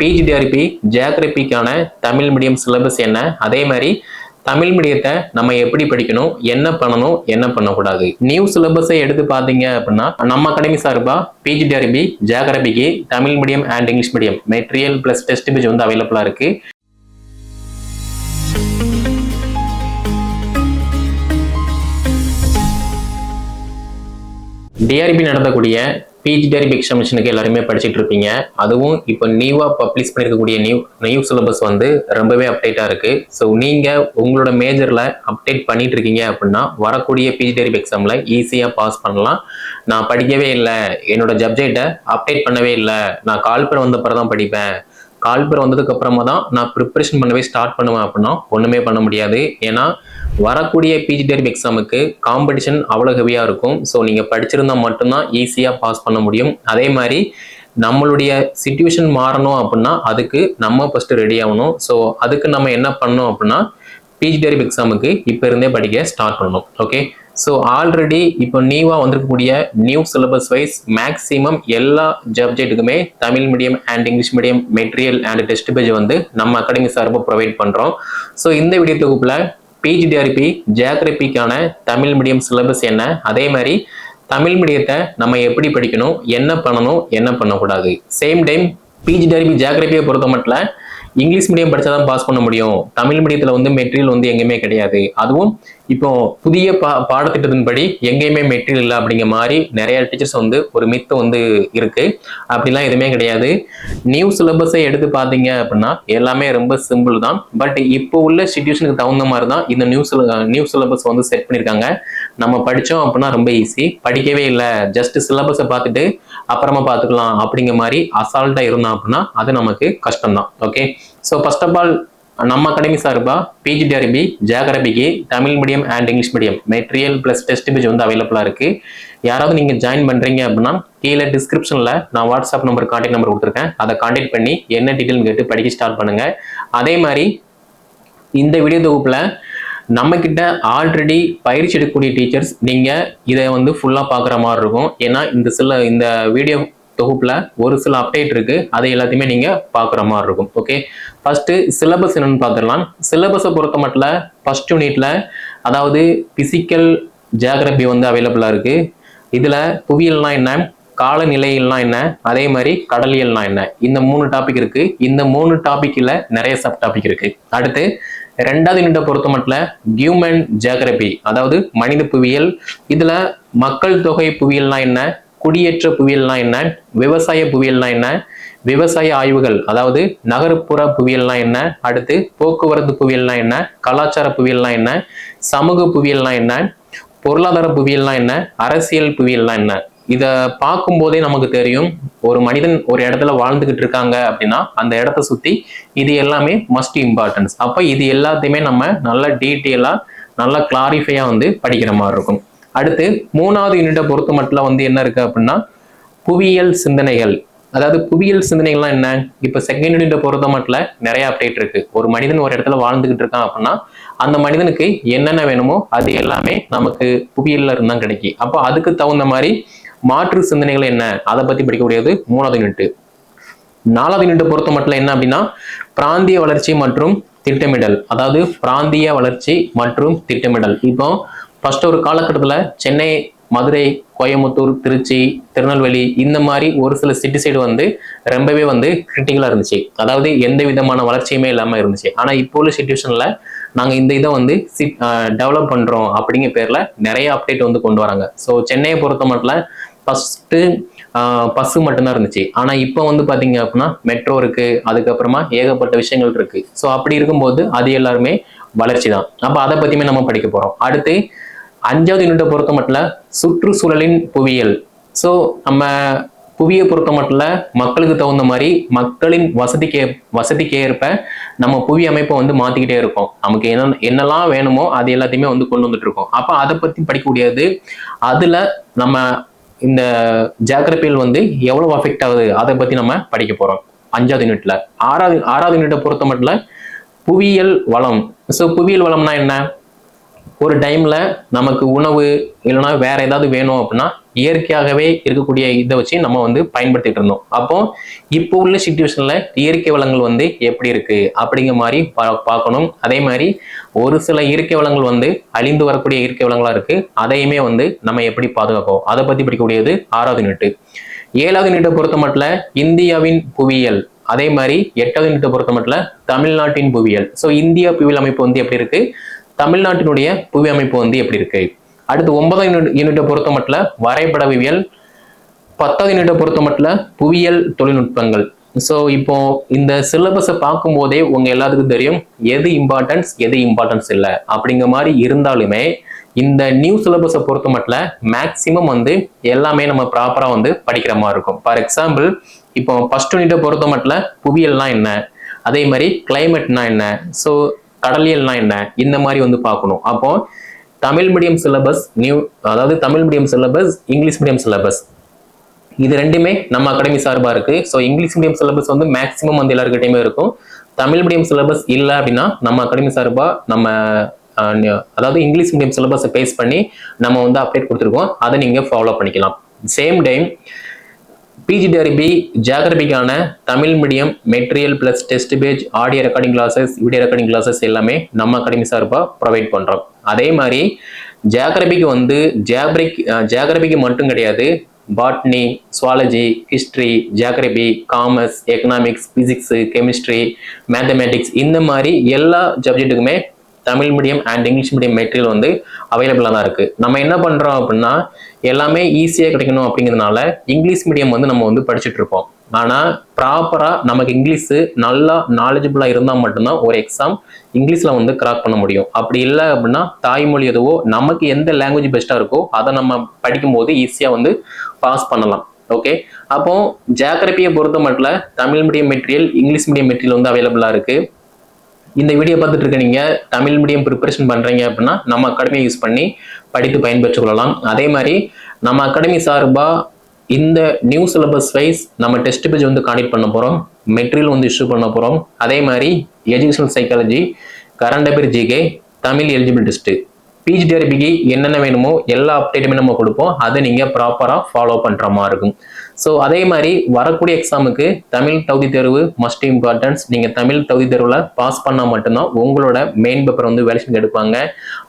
PGTRB ஜியாகிரபிக்கான Tamil medium syllabus என்ன? அதே மாதிரி தமிழ் மீடியத்தை நம்ம எப்படி படிக்கணும்? என்ன பண்ணணும்? என்ன பண்ணக்கூடாது? நியூ சிலபஸை எடுத்து பார்த்தீங்க அப்படின்னா நம்ம அகாடமி சார்பாக PGTRB ஜியாகிரபிக்கு Tamil medium and English medium material plus test page வந்து அவைலபிளாக இருக்கு. டிஆர்பி நடத்தக்கூடிய பிஜிடிஆர்பி எக்ஸாமினேஷனுக்கு எல்லாருமே படிச்சுட்டு இருப்பீங்க. அதுவும் இப்போ நியூவாக பப்ளிஷ் பண்ணியிருக்கக்கூடிய நியூ நியூ சிலபஸ் வந்து ரொம்பவே அப்டேட்டாக இருக்குது ஸோ நீங்கள் உங்களோட மேஜரில் அப்டேட் பண்ணிட்டு இருக்கீங்க அப்படின்னா வரக்கூடிய பிஜிடிஆர்பி எக்ஸாமில் ஈஸியாக பாஸ் பண்ணலாம். நான் படிக்கவே இல்லை. என்னோட சப்ஜெக்டை அப்டேட் பண்ணவே இல்லை. நான் கால் பண்ண வந்தப்பறம் தான் படிப்பேன். கால்பர் வந்ததுக்கு அப்புறமா தான் நான் ப்ரிப்பரேஷன் பண்ணவே ஸ்டார்ட் பண்ணுவேன் அப்படின்னா ஒன்றுமே பண்ண முடியாது. ஏன்னா வரக்கூடிய பிஜி டெர்ம் எக்ஸாமுக்கு காம்படிஷன் அவ்வளோ ஹெவியாக இருக்கும். ஸோ நீங்கள் படிச்சிருந்தா மட்டும்தான் ஈஸியாக பாஸ் பண்ண முடியும். அதே மாதிரி நம்மளுடைய சுச்சுவேஷன் மாறணும் அப்படின்னா அதுக்கு நம்ம ஃபஸ்ட்டு ரெடி ஆகணும். ஸோ அதுக்கு நம்ம என்ன பண்ணணும் அப்படின்னா பிஜி டெரிப் எக்ஸாமுக்கு இப்போ இருந்தே படிக்க ஸ்டார்ட் பண்ணணும். ஓகே ஸோ ஆல்ரெடி இப்போ நியூவாக வந்திருக்கக்கூடிய நியூ சிலபஸ் வைஸ் மேக்ஸிமம் எல்லா சப்ஜெக்ட்டுக்குமே Tamil medium and English medium material and test page வந்து நம்ம அகாடமி சார்பாக ப்ரொவைட் பண்ணுறோம் ஸோ இந்த வீடியோ தொகுப்பில் பிஜிடிஆர்பி ஜியாகிரபிக்கான தமிழ் மீடியம் சிலபஸ் என்ன? அதே மாதிரி தமிழ் மீடியத்தை நம்ம எப்படி படிக்கணும்? என்ன பண்ணணும்? என்ன பண்ணக்கூடாது? சேம் டைம் பிஜிடிஆர்பி ஜியாகிரபியை பொறுத்த மட்டும் இங்கிலீஷ் மீடியம் படிச்சா தான் பாஸ் பண்ண முடியும். தமிழ் மீடியத்தில் வந்து மெட்டீரியல் வந்து எங்கேயுமே கிடையாது. அதுவும் இப்போ புதிய பா பாடத்திட்டத்தின்படி எங்கேயுமே மெட்டீரியல் இல்லை அப்படிங்கிற மாதிரி நிறைய டீச்சர்ஸ் வந்து ஒரு மித்து வந்து இருக்கு. அப்படிலாம் எதுவுமே கிடையாது. நியூ சிலபஸை எடுத்து பார்த்தீங்க அப்படின்னா எல்லாமே ரொம்ப சிம்பிள் தான். பட் இப்போ உள்ள சுச்சுவேஷனுக்கு தகுந்த மாதிரி தான் இந்த நியூ சில நியூ சிலபஸ் வந்து செட் பண்ணியிருக்காங்க. நம்ம படித்தோம் அப்படின்னா ரொம்ப ஈஸி படிக்கவே இல்லை. ஜஸ்ட் சிலபஸை பார்த்துட்டு அப்புறமா பார்த்துக்கலாம் அப்படிங்கிற மாதிரி அசால்ட்டாக இருந்தோம் அப்படின்னா அது நமக்கு கஷ்டம்தான். Okay so first of all நம்ம அகாடமி சார்பாக PGTRB ஜியாகிரபிக்கு Tamil medium and English medium material plus test page வந்து அவைலபிளாக இருக்குது யாராவது நீங்கள் ஜாயின் பண்ணுறீங்க அப்படின்னா கீழே டிஸ்கிரிப்ஷனில் நான் வாட்ஸ்அப் நம்பர் கான்டாக்ட் நம்பர் கொடுத்துருக்கேன். அதை கான்டாக்ட் பண்ணி என்ன டீட்டெயில் கேட்டு படிக்க ஸ்டார்ட் பண்ணுங்கள் அதே மாதிரி இந்த வீடியோ தொகுப்பில் நம்ம கிட்ட ஆல்ரெடி பயிற்சி எடுக்கக்கூடிய டீச்சர்ஸ் நீங்கள் இதை வந்து ஃபுல்லாக பார்க்குற மாதிரி இருக்கும். ஏன்னா இந்த சில இந்த வீடியோ தொகுப்புல ஒரு சில அப்டேட் இருக்கு. அதை எல்லாத்தையுமே நீங்க பாக்குற மாதிரி இருக்கும். ஓகே ஃபர்ஸ்ட் சிலபஸ் என்னன்னு பார்த்துடலாம். சிலபஸை பொறுத்த மட்டும் ஃபர்ஸ்ட் யூனிட்ல அதாவது பிசிக்கல் ஜியாகிரபி வந்து அவைலபிளா இருக்கு. இதுல புவியியல்னா என்ன? காலநிலையெல்லாம் என்ன? அதே மாதிரி கடலியல்னா என்ன? இந்த மூணு டாபிக் இருக்கு. இந்த மூணு டாபிக்ல நிறைய சப் டாபிக் இருக்கு. அடுத்து ரெண்டாவது யூனிட்டை பொறுத்த மட்டும் ஹியூமன் ஜியாகிரபி அதாவது மனித புவியியல். இதுல மக்கள் தொகை புவியியல்னா என்ன குடியேற்ற புவியியல்னா என்ன விவசாய புவியியல்னா என்ன விவசாய ஆய்வுகள் அதாவது நகர்ப்புற புவியியல்னா என்ன அடுத்து போக்குவரத்து புவியியல்னா என்ன கலாச்சார புவியியல்னா என்ன சமூக புவியியல்னா என்ன பொருளாதார புவியியல்னா என்ன அரசியல் புவியியல்னா என்ன. இதை பார்க்கும்போதே நமக்கு தெரியும் ஒரு மனிதன் ஒரு இடத்துல வாழ்ந்துகிட்டு இருக்காங்க அப்படின்னா அந்த இடத்த சுத்தி இது எல்லாமே மஸ்ட் இம்பார்ட்டன்ஸ் அப்ப இது எல்லாத்தையுமே நம்ம நல்லா டீட்டெயிலாக நல்லா கிளாரிஃபையா வந்து படிக்கிற மாதிரி இருக்கும். அடுத்து மூணாவது யூனிட்டை பொறுத்த மட்டும் வந்து என்ன இருக்கு அப்படின்னா புவியியல் சிந்தனைகள். அதாவது புவியியல் சிந்தனைகள்லாம் என்ன? இப்போ செகண்ட் யூனிட்டை பொறுத்த மட்டும் நிறைய அப்டேட் இருக்கு. ஒரு மனிதன் ஒரு இடத்துல வாழ்ந்துகிட்டு இருக்கான் அப்படின்னா அந்த மனிதனுக்கு என்னென்ன வேணுமோ அது எல்லாமே நமக்கு புவியியல்ல இருந்தால் கிடைக்கும். அப்போ அதுக்கு தகுந்த மாதிரி மாற்று சிந்தனைகள் என்ன? அதை பத்தி படிக்கக்கூடியது மூணாவது யூனிட்டு நாலாவது யூனிட்டை பொறுத்த மட்டும் என்ன அப்படின்னா பிராந்திய வளர்ச்சி மற்றும் திட்டமிடல். அதாவது பிராந்திய வளர்ச்சி மற்றும் திட்டமிடல். இப்போ ஃபர்ஸ்ட் ஒரு காலகட்டத்தில் சென்னை மதுரை கோயம்புத்தூர் திருச்சி திருநெல்வேலி இந்த மாதிரி ஒரு சில சிட்டி சைடு வந்து ரொம்பவே வந்து கிரிட்டிக்கலாக இருந்துச்சு. அதாவது எந்த விதமான வளர்ச்சியுமே இல்லாமல் இருந்துச்சு. ஆனால் இப்போ உள்ள சுச்சுவேஷனில் நாங்கள் இந்த இதை வந்து டெவலப் பண்ணுறோம் அப்படிங்கிற பேரில் நிறைய அப்டேட் வந்து கொண்டு வராங்க. ஸோ சென்னையை பொறுத்த மட்டும் ஃபஸ்ட்டு பஸ்ஸு மட்டும்தான் இருந்துச்சு. ஆனால் இப்போ வந்து பார்த்தீங்க அப்படின்னா மெட்ரோ இருக்கு அதுக்கப்புறமா ஏகப்பட்ட விஷயங்கள் இருக்குது ஸோ அப்படி இருக்கும்போது அது எல்லாருமே வளர்ச்சி தான். அப்போ அதை பற்றியுமே நம்ம படிக்க போகிறோம் அடுத்து அஞ்சாவது யூனிட்டை பொறுத்த மட்டும் சுற்றுச்சூழலின் புவியியல். ஸோ நம்ம புவியை பொறுத்த மட்டும் மக்களுக்கு தகுந்த மாதிரி மக்களின் வசதிக்கு வசதிக்கு ஏற்ப நம்ம புவி அமைப்பை வந்து மாற்றிக்கிட்டே இருக்கோம். நமக்கு என்ன என்னெல்லாம் வேணுமோ அது எல்லாத்தையுமே வந்து கொண்டு வந்துட்டு இருக்கோம். அப்போ அதை பற்றி படிக்கக்கூடியது அதில் நம்ம இந்த ஜாகிரபியில் வந்து எவ்வளவு அஃபெக்ட் ஆகுது? அதை பத்தி நம்ம படிக்க போறோம். அஞ்சாவது யூனிட்ல ஆறாவது ஆறாவது யூனிட்டை பொறுத்த மட்டும் புவியியல் வளம். ஸோ புவியியல் வளம்னா என்ன? ஒரு டைம்ல நமக்கு உணவு இல்லைன்னா வேற ஏதாவது வேணும் அப்படின்னா இயற்கையாகவே இருக்கக்கூடிய இதை வச்சு நம்ம வந்து பயன்படுத்திட்டு இருந்தோம். அப்போ இப்போ உள்ள சுச்சுவேஷன்ல இயற்கை வளங்கள் வந்து எப்படி இருக்கு அப்படிங்கிற மாதிரி பா- பார்க்கணும். அதே மாதிரி ஒரு சில இயற்கை வளங்கள் வந்து அழிந்து வரக்கூடிய இயற்கை வளங்களா இருக்கு. அதையுமே வந்து நம்ம எப்படி பாதுகாப்போம்? அதை பத்தி படிக்கக்கூடியது ஆறாவது நீட்டு ஏழாவது நீட்டை பொறுத்த மட்டும் இந்தியாவின் புவியியல். அதே மாதிரி எட்டாவது நீட்டை பொறுத்த மட்டும் தமிழ்நாட்டின் புவியியல். ஸோ இந்தியா புவியியல் அமைப்பு வந்து எப்படி இருக்கு? தமிழ்நாட்டினுடைய புவி அமைப்பு வந்து எப்படி இருக்கு? அடுத்து ஒன்பதாம் யூனிட்டை பொறுத்த மட்டும் வரைபடவியல் பத்தாவது யூனிட்டை பொறுத்த மட்டும் புவியியல் தொழில்நுட்பங்கள். ஸோ இப்போ இந்த சிலபஸை பார்க்கும்போதே உங்க எல்லாத்துக்கும் தெரியும் எது இம்பார்ட்டன்ஸ் எது இம்பார்ட்டன்ஸ் இல்லை. அப்படிங்கிற மாதிரி இருந்தாலுமே இந்த நியூ சிலபஸை பொறுத்த மட்டும் மேக்சிமம் வந்து எல்லாமே நம்ம ப்ராப்பராக வந்து படிக்கிற மாதிரி இருக்கும். ஃபார் எக்ஸாம்பிள் இப்போ ஃபர்ஸ்ட் யூனிட்டை பொறுத்த மட்டும் புவியியல்னா என்ன? அதே மாதிரி கிளைமேட்னா என்ன? ஸோ கடலியல்னா என்ன? இந்த மாதிரி வந்து பார்க்கணும். அப்போ தமிழ் மீடியம் சிலபஸ் நியூ அதாவது Tamil medium syllabus English medium syllabus இது ரெண்டுமே நம்ம அகாடமி சார்பா இருக்கு. ஸோ இங்கிலீஷ் மீடியம் சிலபஸ் வந்து மேக்ஸிமம் வந்து எல்லாருக்கிட்டையுமே இருக்கும். தமிழ் மீடியம் சிலபஸ் இல்லை அப்படின்னா நம்ம அகாடமி சார்பா நம்ம அதாவது இங்கிலீஷ் மீடியம் சிலபஸை பேஸ் பண்ணி நம்ம வந்து அப்டேட் கொடுத்துருக்கோம். அதை நீங்க ஃபாலோ பண்ணிக்கலாம். Same time PGTRB ஜியாகிரபிக்கான Tamil medium material plus test page audio recording classes video recording classes எல்லாமே நம்ம அகாடமி சார்பாக ப்ரொவைட் பண்ணுறோம் அதே மாதிரி ஜாகிரபிக்கு வந்து ஜியாகிரிக் ஜாகிரபிக்கு மட்டும் கிடையாது botany zoology history geography commerce economics physics chemistry mathematics இந்த மாதிரி எல்லா சப்ஜெக்ட்டுக்குமே Tamil medium and English medium material வந்து அவைலபிளாக தான் இருக்குது நம்ம என்ன பண்ணுறோம் அப்படின்னா எல்லாமே ஈஸியாக கிடைக்கணும் அப்படிங்கிறதுனால இங்கிலீஷ் மீடியம் வந்து நம்ம வந்து படிச்சுட்டு இருப்போம் ஆனால் ப்ராப்பராக நமக்கு இங்கிலீஷு நல்லா நாலேஜபிளாக இருந்தால் மட்டும்தான் ஒரு எக்ஸாம் இங்கிலீஷில் வந்து கிராக் பண்ண முடியும். அப்படி இல்லை அப்படின்னா தாய்மொழி எதுவோ நமக்கு எந்த லாங்குவேஜ் பெஸ்ட்டாக இருக்கோ அதை நம்ம படிக்கும்போது ஈஸியாக வந்து பாஸ் பண்ணலாம். ஓகே அப்போ ஜாகிரபியை பொறுத்த மட்டும் Tamil medium material English medium material வந்து அவைலபிளாக இருக்குது இந்த வீடியோ பார்த்துட்டு இருக்க நீங்க தமிழ் மீடியம் ப்ரிப்பரேஷன் பண்றீங்க அப்படின்னா நம்ம அகாடமி யூஸ் பண்ணி படித்து பயன்பெற்றுக் கொள்ளலாம். அதே மாதிரி நம்ம அகாடமி சார்பாக இந்த நியூ சிலபஸ் வைஸ் நம்ம டெஸ்ட் பேஜ் வந்து காண்டக்ட் பண்ண போறோம். மெட்டீரியல் வந்து இஷ்யூ பண்ண போறோம். அதே மாதிரி educational psychology current affair GK Tamil eligible test பிஜிடிஆர்பிக்கு என்னென்ன வேணுமோ எல்லா அப்டேட்டுமே நம்ம கொடுப்போம். அதை நீங்கள் ப்ராப்பராக ஃபாலோ பண்ணுற மாதிரி இருக்கும். ஸோ அதே மாதிரி வரக்கூடிய எக்ஸாமுக்கு தமிழ் தகுதி தேர்வு மஸ்ட் இம்பார்ட்டன்ஸ் நீங்கள் தமிழ் தகுதி தேர்வில் பாஸ் பண்ணால் மட்டும்தான் உங்களோட மெயின் பேப்பர் வந்து வேலேஷன் எடுப்பாங்க.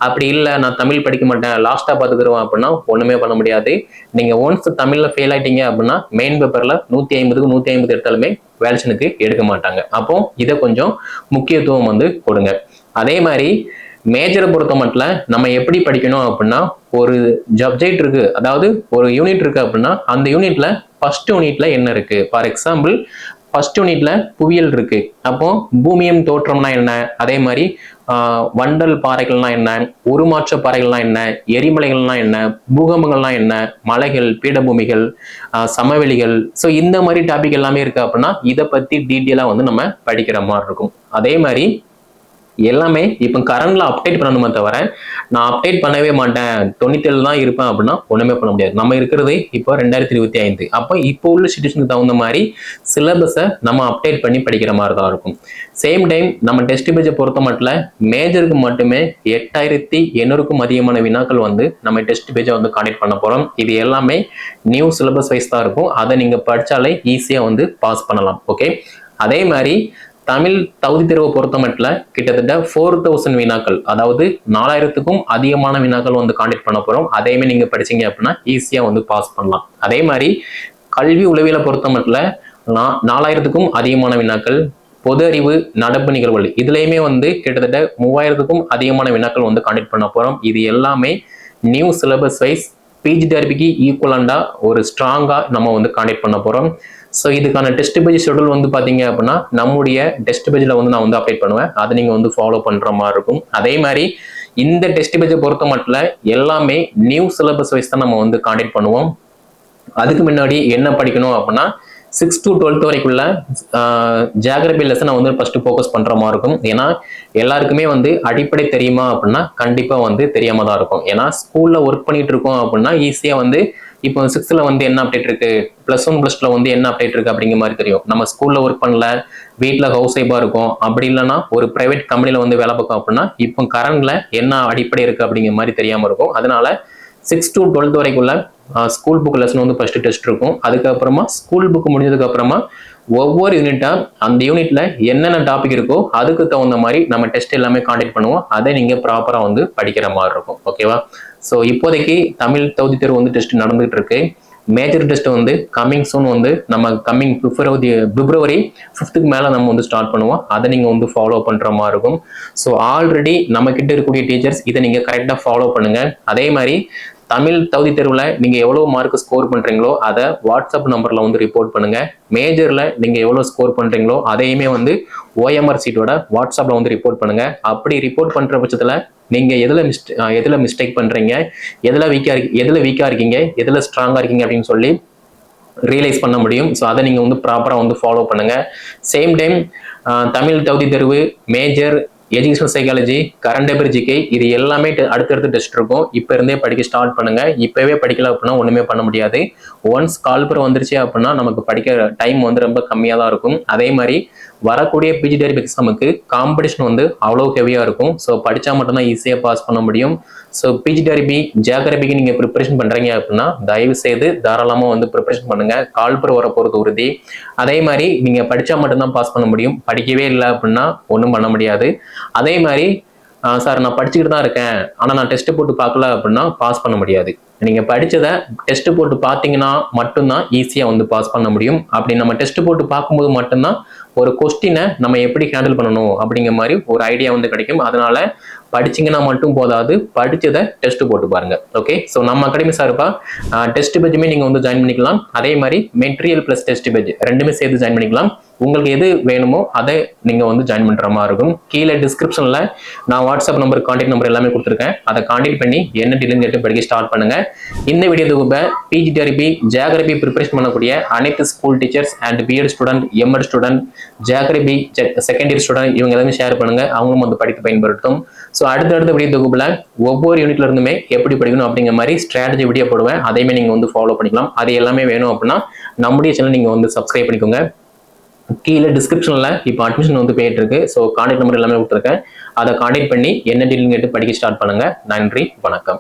அப்படி இல்லை நான் தமிழ் படிக்க மாட்டேன் லாஸ்ட்டாக பார்த்துக்கிறோம் அப்படின்னா ஒன்றுமே பண்ண முடியாது. நீங்கள் ஒன்ஸ் தமிழில் ஃபெயில் ஆயிட்டீங்க அப்படின்னா மெயின் பேப்பரில் நூற்றி ஐம்பதுக்கு நூற்றி ஐம்பது எடுத்தாலுமே வேலேஷனுக்கு எடுக்க மாட்டாங்க. அப்போ இதை கொஞ்சம் முக்கியத்துவம் வந்து கொடுங்க. அதே மாதிரி மேஜரை பொறுத்த மட்டும் நம்ம எப்படி படிக்கணும் அப்படின்னா ஒரு சப்ஜெக்ட் இருக்கு அதாவது ஒரு யூனிட் இருக்கு அப்படின்னா அந்த யூனிட்ல ஃபர்ஸ்ட் யூனிட்ல என்ன இருக்கு? ஃபார் எக்ஸாம்பிள் ஃபர்ஸ்ட் யூனிட்ல புவியியல் இருக்கு. அப்போ பூமியம் தோற்றம்னா என்ன? அதே மாதிரி வண்டல் பாறைகள்னா என்ன? உருமாற்ற பாறைகள்னா என்ன? எரிமலைகள்னா என்ன? பூகம்பங்கள்னா என்ன? மலைகள் பீடபூமிகள் சமவெளிகள். ஸோ இந்த மாதிரி டாபிக் எல்லாமே இருக்கு அப்படின்னா இதை பத்தி டீட்டெயிலாக வந்து நம்ம படிக்கிற மாதிரி இருக்கும். அதே மாதிரி எல்லாமே இப்போ கரண்ட்ல அப்டேட் பண்ணணுமே தவிர நான் அப்டேட் பண்ணவே மாட்டேன். தொண்ணூத்தேழு தான் இருப்பேன் அப்படின்னா ஒன்றுமே பண்ண முடியாது. நம்ம இருக்கிறது இப்போ ரெண்டாயிரத்தி இருபத்தி ஐந்து. அப்போ இப்போ உள்ள சுச்சுவேஷனுக்கு தகுந்த மாதிரி சிலபஸை நம்ம அப்டேட் பண்ணி படிக்கிற மாதிரி தான் இருக்கும். சேம் டைம் நம்ம டெஸ்ட் பேஜை பொறுத்த மட்டும் மேஜருக்கு மட்டுமே எட்டாயிரத்தி எண்ணூறுக்கும் அதிகமான வினாக்கள் வந்து நம்ம டெஸ்ட் பேஜை வந்து காண்டக்ட் பண்ண போகிறோம் இது எல்லாமே நியூ சிலபஸ் வைஸ் தான் இருக்கும். அதை நீங்கள் படிச்சாலே ஈஸியாக வந்து பாஸ் பண்ணலாம். ஓகே அதே மாதிரி தமிழ் தகுதி தேர்வை பொறுத்த மட்டும் கிட்டத்தட்ட ஃபோர் தௌசண்ட் வினாக்கள் அதாவது நாலாயிரத்துக்கும் அதிகமான வினாக்கள் வந்து காண்டக்ட் பண்ண போகிறோம் அதையுமே நீங்கள் படிச்சீங்க அப்படின்னா ஈஸியாக வந்து பாஸ் பண்ணலாம். அதே மாதிரி கல்வி உளவியலை பொறுத்த மட்டும் நான் நாலாயிரத்துக்கும் அதிகமான வினாக்கள் பொது அறிவு நடப்பு நிகழ்வுகள் இதுலேயுமே வந்து கிட்டத்தட்ட மூவாயிரத்துக்கும் அதிகமான வினாக்கள் வந்து காண்டக்ட் பண்ண போகிறோம் இது எல்லாமே நியூ சிலபஸ் வைஸ் பிஜி தெரபிக்கு ஈக்குவலண்டாக ஒரு ஸ்ட்ராங்காக நம்ம வந்து காண்டக்ட் பண்ண போகிறோம் ஸோ இதுக்கான டெஸ்ட் பேஜ் ஷெடியூல் வந்து பார்த்தீங்க அப்படின்னா நம்முடைய டெஸ்ட் பேஜில் வந்து நான் வந்து அப்டேட் பண்ணுவேன். அதை நீங்கள் வந்து ஃபாலோ பண்ணுற மாதிரி இருக்கும். அதே மாதிரி இந்த டெஸ்ட் பேஜை பொறுத்த மட்டும் எல்லாமே நியூ சிலபஸ் வைஸ் தான் நம்ம வந்து காண்டக்ட் பண்ணுவோம். அதுக்கு முன்னாடி என்ன படிக்கணும் அப்படின்னா சிக்ஸ் டு டுவெல்த் வரைக்குள்ள ஜியாகிரபி லெசனை வந்து ஃபர்ஸ்ட் ஃபோக்கஸ் பண்ற மாதிரி இருக்கும். ஏன்னா எல்லாருக்குமே வந்து அடிப்படை தெரியுமா அப்படின்னா கண்டிப்பா வந்து தெரியாம தான் இருக்கும். ஏன்னா ஸ்கூல்ல ஒர்க் பண்ணிட்டு இருக்கோம் அப்படின்னா ஈஸியா வந்து இப்போ சிக்ஸ்த்தில் வந்து என்ன அப்டேட் இருக்கு? ப்ளஸ் ஒன் ப்ளஸ் டூல வந்து என்ன அப்டேட் இருக்கு அப்படிங்கிற மாதிரி தெரியும். நம்ம ஸ்கூல்ல ஒர்க் பண்ணல வீட்டில் ஹவுஸ் ஒய்ஃபாக இருக்கும் அப்படி இல்லைன்னா ஒரு ப்ரைவேட் கம்பெனியில் வந்து வேலை பார்க்கும் அப்படின்னா இப்போ கரண்ட்ல என்ன அடிப்படை இருக்குது அப்படிங்கிற மாதிரி தெரியாமல் இருக்கும். அதனால சிக்ஸ் டு டுவெல்த் வரைக்குள்ள ஸ்கூல் புக் லெசன் வந்து ஃபர்ஸ்ட் டெஸ்ட் இருக்கும். அதுக்கப்புறமா ஸ்கூல் புக் முடிஞ்சதுக்கு அப்புறமா ஒவ்வொரு யூனிட்டாக அந்த யூனிட்ல என்னென்ன டாபிக் இருக்கோ அதுக்கு தகுந்த மாதிரி நம்ம டெஸ்ட் எல்லாமே காண்டக்ட் பண்ணுவோம். அதை நீங்க ப்ராப்பரா வந்து படிக்கிற மாதிரி இருக்கும். ஓகேவா ஸோ இப்போதைக்கு தமிழ் தகுதி தேர்வு வந்து டெஸ்ட் நடந்துகிட்டு இருக்கு. மேஜர் டெஸ்ட் வந்து கம்மிங் சூன் வந்து நம்ம கம்மிங் பிப்ரவரி பிப்ரவரி ஃபிஃப்த்துக்கு மேலே நம்ம வந்து ஸ்டார்ட் பண்ணுவோம். அதை நீங்கள் வந்து ஃபாலோ பண்ணுற மாதிரி இருக்கும். ஸோ ஆல்ரெடி நம்ம கிட்ட இருக்கக்கூடிய டீச்சர்ஸ் இதை நீங்கள் கரெக்டாக ஃபாலோ பண்ணுங்க. அதே மாதிரி தமிழ் தகுதி தேர்வில் நீங்கள் எவ்வளோ மார்க் ஸ்கோர் பண்ணுறீங்களோ அதை வாட்ஸ்அப் நம்பரில் வந்து ரிப்போர்ட் பண்ணுங்கள் மேஜரில் நீங்கள் எவ்வளோ ஸ்கோர் பண்ணுறீங்களோ அதையுமே வந்து ஓஎம்ஆர் சீட்டோட வாட்ஸ்அப்பில் வந்து ரிப்போர்ட் பண்ணுங்கள் அப்படி ரிப்போர்ட் பண்ணுற பட்சத்தில் நீங்கள் எதில் மிஸ்ட் எதில் மிஸ்டேக் பண்ணுறீங்க எதில் வீக்காக இருக்கு எதில் வீக்காக இருக்கீங்க எதில் ஸ்ட்ராங்காக இருக்கீங்க அப்படின்னு சொல்லி ரியலைஸ் பண்ண முடியும். ஸோ அதை நீங்கள் வந்து ப்ராப்பராக வந்து ஃபாலோ பண்ணுங்கள் சேம் டைம் தமிழ் தகுதி தேர்வு major educational psychology current affair GK இது எல்லாமே அடுத்தடுத்து டெஸ்ட் இருக்கும். இப்போ இருந்தே படிக்க ஸ்டார்ட் பண்ணுங்க. இப்போவே படிக்கல அப்படின்னா ஒன்றுமே பண்ண முடியாது. ஒன்ஸ் கால்புரம் வந்துருச்சு அப்படின்னா நமக்கு படிக்க டைம் வந்து ரொம்ப கம்மியாக தான் இருக்கும். அதே மாதிரி வரக்கூடிய பிஜி டெரிப் எக்ஸாமுக்கு காம்படிஷன் வந்து அவ்வளோ ஹெவியாக இருக்கும். ஸோ படித்தா மட்டும்தான் ஈஸியாக பாஸ் பண்ண முடியும். ஸோ பிஜி டெரிபி ஜியாகிரபிக்கு நீங்கள் ப்ரிப்பரேஷன் பண்ணுறீங்க அப்படின்னா தயவு செய்து தாராளமாக வந்து ப்ரிப்பரேஷன் பண்ணுங்க. கால்பர் வர போகிறது உறுதி. அதே மாதிரி நீங்கள் படித்தா மட்டும்தான் பாஸ் பண்ண முடியும். படிக்கவே இல்லை அப்படின்னா ஒன்றும் பண்ண முடியாது. அதே மாதிரி சார் நான் படிச்சுக்கிட்டு தான் இருக்கேன். ஆனால் நான் டெஸ்ட் போட்டு பார்க்கல அப்படின்னா பாஸ் பண்ண முடியாது. நீங்கள் படிச்சதை டெஸ்ட் போட்டு பார்த்தீங்கன்னா மட்டும்தான் ஈஸியாக வந்து பாஸ் பண்ண முடியும். அப்படி நம்ம டெஸ்ட் போட்டு பார்க்கும்போது மட்டும்தான் ஒரு கொஸ்டினை நம்ம எப்படி ஹேண்டில் பண்ணணும் அப்படிங்கிற மாதிரி ஒரு ஐடியா வந்து கிடைக்கும். அதனால படிச்சீங்கன்னா மட்டும் போதாது படித்ததை டெஸ்ட் போட்டு பாருங்க. ஓகே ஸோ நம்ம அகாடமி சார்பா டெஸ்ட் பேஜுமே நீங்கள் வந்து ஜாயின் பண்ணிக்கலாம். அதே மாதிரி மெட்டீரியல் ப்ளஸ் டெஸ்ட் பேஜ் ரெண்டுமே சேர்த்து ஜாயின் பண்ணிக்கலாம். உங்களுக்கு எது வேணுமோ அதை நீங்கள் வந்து ஜாயின் பண்ணுற மாதிரி இருக்கும். கீழே டிஸ்கிரிப்ஷனில் நான் வாட்ஸ்அப் நம்பர் காண்டாக்ட் நம்பர் எல்லாமே கொடுத்துருக்கேன். அதை காண்டாக்ட் பண்ணி என்ன டீலுன்னு கேட்டு படிக்க ஸ்டார்ட் பண்ணுங்கள் இந்த வீடியோ தொகுப்பை பிஜிடிஆர்பி ஜியாகிரபி ப்ரிப்பரேஷன் பண்ணக்கூடிய அனைத்து school teachers and BEd student MEd student geography second year student இவங்க எல்லாமே ஷேர் பண்ணுங்கள் அவங்களும் வந்து படித்து பயன்படுத்தும். ஸோ அடுத்தடுத்த வீடியோ தொகுப்பில் ஒவ்வொரு யூனிட்ல இருந்துமே எப்படி படிக்கணும் அப்படிங்கிற மாதிரி ஸ்ட்ராட்டஜி வீடியோ போடுவேன். அதையுமே நீங்கள் வந்து ஃபாலோ பண்ணிக்கலாம். அது எல்லாமே வேணும் அப்படின்னா நம்முடைய சேனல் நீங்கள் வந்து சப்ஸ்கிரைப் பண்ணிக்கோங்க. கீழே டிஸ்கிரிப்ஷனில் இப்போ அட்மிஷன் வந்து போயிட்டு இருக்கு ஸோ கான்டாக்ட் நம்பர் எல்லாமே விட்டுருக்கேன் அதை கான்டாக்ட் பண்ணி என்ன டீலிங் கேட்டு படிக்க ஸ்டார்ட் பண்ணுங்க. நன்றி வணக்கம்.